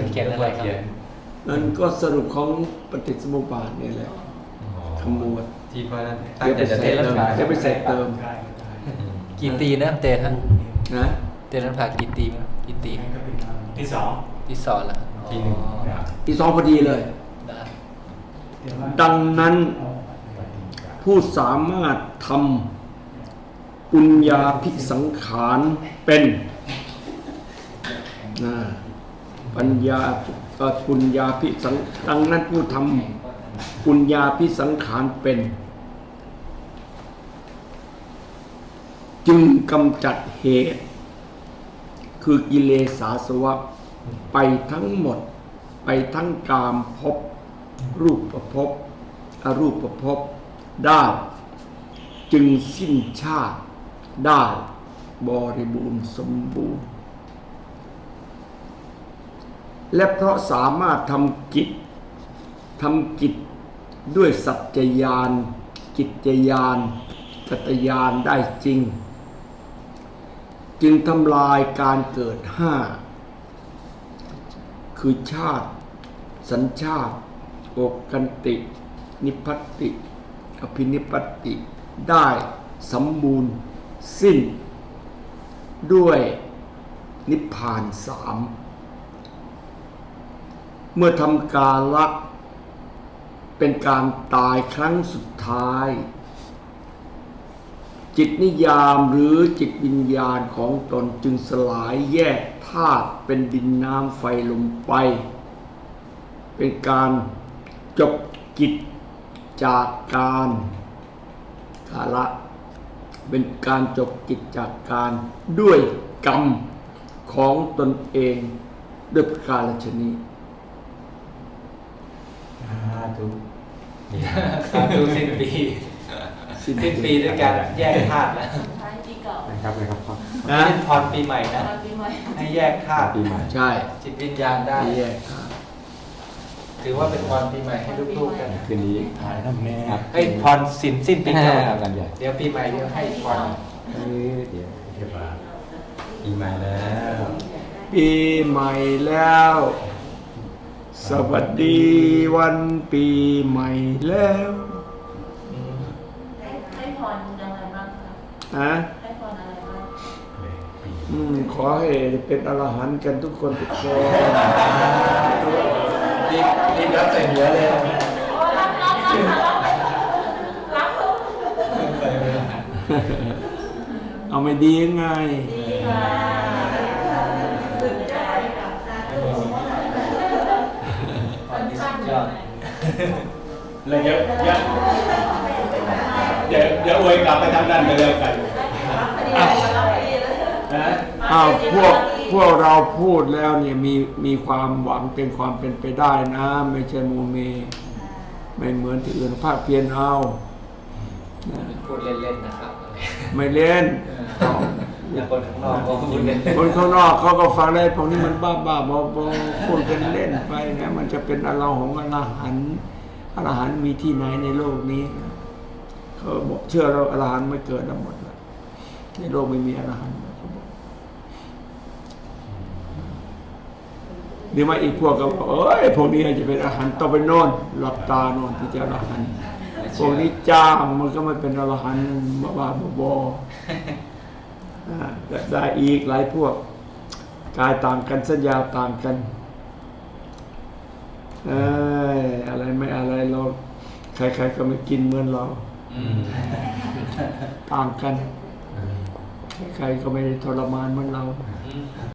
ปิดเขียนอะไรครับนั่นก็สรุปของปฏิสมุปบาทนี่แหละขมวดที่เพราะนั้นตั้งเดี๋ยวไปแต่จะใส่เทศเติมนาเดี๋ยวไปใส่เติม กี่ตีนะเตท่านนะเตท่านผ่ากี่ตีมั้ยกี่ตีที่สองที่สอนแล้วทีหนึ่งอีสองพอดีเลยได้ดังนั้นผู้สามารถทำปุญญาภิสังขารเป็นนะ ปัญญาปุญญาภิสังดังนั้นผู้ทำปุญญาภิสังขารเป็น จึงกำจัดเหตุ คือกิเลสาสวะ ไปทั้งหมด ไปทั้งกามภพรูปประภพอรูปประภพได้จึงสิ้นชาติได้บริบูรณ์สมบูรณ์ และเพราะสามารถทำกิจทำกิจด้วยสัจจยาน กิจยานกัตยานได้จริง จึงทำลายการเกิดห้าคือชาติ สัญชาติโอกกันติ นิพพัตติอภินิพพัตติได้สมบูรณ์สิ้น ด้วยนิพพานสาม เมื่อทำการละเป็นการตายครั้งสุดท้าย จิตนิยามหรือจิตวิญญาณของตนจึงสลายแยกธาตุเป็นดินน้ำไฟลมไป เป็นการจบกิจจากการกาละ เป็นการจบกิจจากการด้วยกรรมของตนเองด้วยประการฉนี้ ทุกสาธุสิ้นปีสิ้นปีด้วยการแยกธาตุแล้วท้ายปีเก่านะครับนะครับครับนะพรปีใหม่นะ ตอนปีใหม่ให้แยกธาตุปีใหม่ใช่จิตวิญญาณได้ที่แยกธาตุถือว่าเป็นพรปีใหม่ให้ลูกๆกันคืนนี้ถ่ายน้ำแม่ครับให้พรสินสิ้นปีเก่าครับกันใหญ่เดี๋ยวปีใหม่เดี๋ยวให้พรเอ้ยเดี๋ยวเดี๋ยวมาปีใหม่แล้ว ปีใหม่แล้ว สวัสดีวันปีใหม่แล้วให้ให้พรยังไงบ้างคะฮะให้พรอะไรบ้างอืมขอให้เป็นอรหันต์กันทุกคนทุกคนรีบรีบรับใส่หัวเลยโอ้รับรับรับรับรับเอาไม่ดียังไงดีค่ะสุดใจค่ะ พรที่สุดยอด เลยเดี๋ยวเดี๋ยวเดี๋ยวเดี๋ยวอวยกลับไปทางด้านไปเลยกันพอดีเลยรับพอดีเลยนะอ้าวพวกพวกเราพูดแล้วเนี่ยมีมีความหวังเป็นความเป็นไปได้นะ ไม่ใช่โมเม ไม่เหมือนที่อื่นภาคเพียนเอานะพูดเล่นๆนะครับ ไม่เล่น อย่าคนข้างนอกก็พูดเล่นคนข้างนอกเขาก็ฟังได้พวกนี้มันบ้าบ้าบอบอพูดกันเล่นไปนะมันจะเป็นอรหังอรหันอรหันมีที่ไหนในโลกนี้เขาบอกเชื่อเราอรหันไม่เกิดแล้วหมดแล้วในโลกไม่มีอรหันเขาบอกเดี๋ยวมาอีกพวกก็บอกเอ้ยพวกนี้จะเป็นอรหันต้องไปนอนหลับตานอนที่จะอรหันพวกนี้จ้างมันก็ไม่เป็นอรหันบ้าบ้าบ่ ได้อีกหลายพวก กายต่างกันสัญญาต่างกันเอ้ยอะไรไม่อะไรเราใครๆก็ไม่กินเหมือนเราอืมต่างกัน ใครๆก็ไม่ได้ทรมานเหมือนเราอืม